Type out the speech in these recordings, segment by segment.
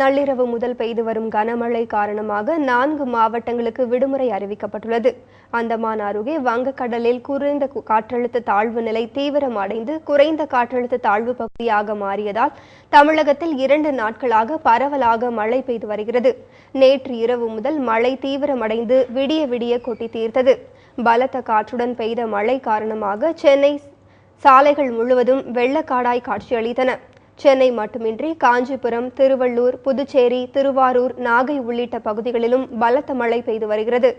நள்ளிரவு முதல் பெய்து வரும் கனமழை காரணமாக நான்கு மாவட்டங்களுக்கு விடுமுறை அறிவிக்கப்பட்டுள்ளது. அந்தமான் அருகே வங்கக்கடலில் குறைந்த காற்றழுத்த தாழ்வு நிலை தீவிரமடைந்து குறைந்த காற்றழுத்த தாழ்வு பகுதியாக மாறியதால் தமிழகத்தில் இரண்டு நாட்களாக பரவலாக மழை பெய்து வருகிறது. நேற்று இரவு முதல் மழை தீவிரமடைந்து விடிய விடிய கொட்டி தீர்த்தது. பலத்த காற்றுடன் பெய்த மழை காரணமாக சென்னை சாலைகள் முழுவதும் வெள்ளக்காடாய் காட்சியளித்தன. சென்னை மட்டுமின்றி காஞ்சிபுரம் திருவள்ளூர் புதுச்சேரி திருவாரூர் நாகை உள்ளிட்ட பகுதிகளிலும் பலத்த மழை பெய்து வருகிறது.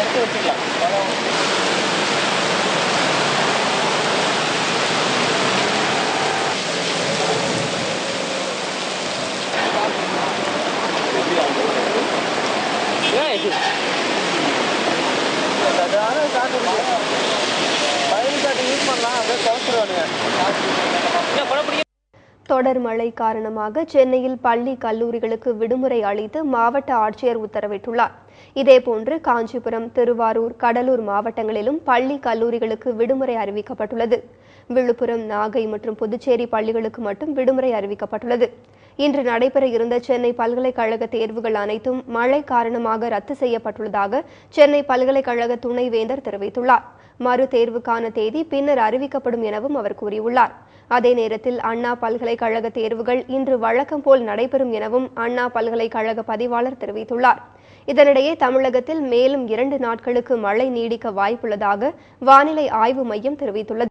எடுத்து வச்சுக்கலாம். ஏன் காட்டு காட்டு யூஸ் பண்ணலாம் அப்படியே தொடர் மழை காரணமாக சென்னையில் பள்ளி கல்லூரிகளுக்கு விடுமுறை அளித்து மாவட்ட ஆட்சியர் உத்தரவிட்டுள்ளார். இதேபோன்று காஞ்சிபுரம் திருவாரூர் கடலூர் மாவட்டங்களிலும் பள்ளி கல்லூரிகளுக்கு விடுமுறை அறிவிக்கப்பட்டுள்ளது. விழுப்புரம் நாகை மற்றும் புதுச்சேரி பள்ளிகளுக்கு மட்டும் விடுமுறை அறிவிக்கப்பட்டுள்ளது. இன்று நடைபெற இருந்த சென்னை பல்கலைக்கழக தேர்வுகள் அனைத்தும் மழை காரணமாக ரத்து செய்யப்பட்டுள்ளதாக சென்னை பல்கலைக்கழக துணைவேந்தர் தெரிவித்துள்ளார். மறு தேர்வுக்கான தேதி பின்னர் அறிவிக்கப்படும் எனவும் அவர் கூறியுள்ளார். அதே நேரத்தில் அண்ணா பல்கலைக்கழக தேர்வுகள் இன்று வழக்கம் போல் நடைபெறும் எனவும் அண்ணா பல்கலைக்கழக பதிவாளர் தெரிவித்துள்ளார். இதனிடையே தமிழகத்தில் மேலும் இரண்டு நாட்களுக்கு மழை நீடிக்க வாய்ப்புள்ளதாக வானிலை ஆய்வு மையம் தெரிவித்துள்ளது.